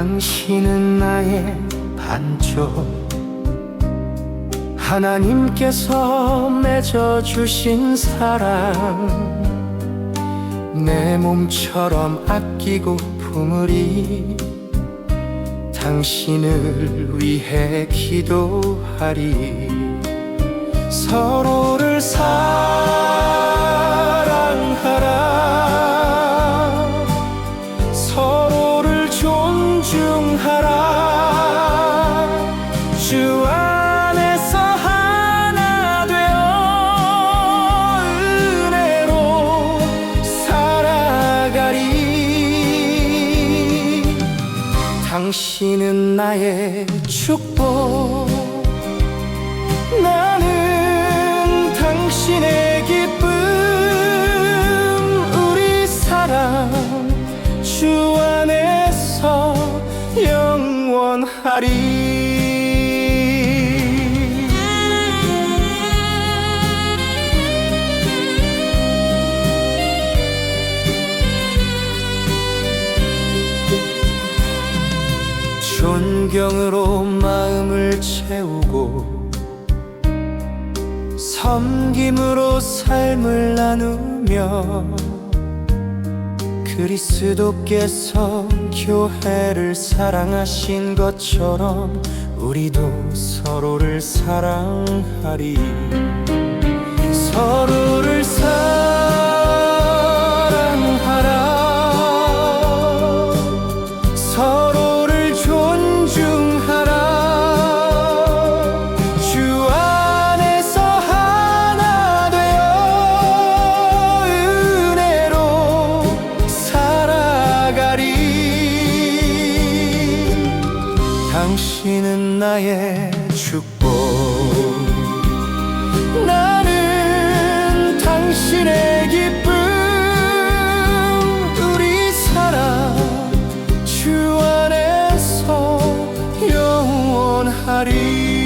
사랑의 반쪽. 하나님께서 맺어주신 사랑. 내 몸처럼 아끼고 품으리. 당신을 위해 기도하리. 서로를 사랑 당신은 나의 축복. 나는 당신의 기쁨. 우리 사랑 주 안에서 영원하리 존경으로 마음을 채우고 섬김으로 삶을 나누며 그리스도께서 교회를 사랑하신 것처럼 우리도 서로를 사랑하리. 서로를 당신은 나의 축복. 나는 당신의 기쁨. 우리 사랑 주 안에서 영원하리.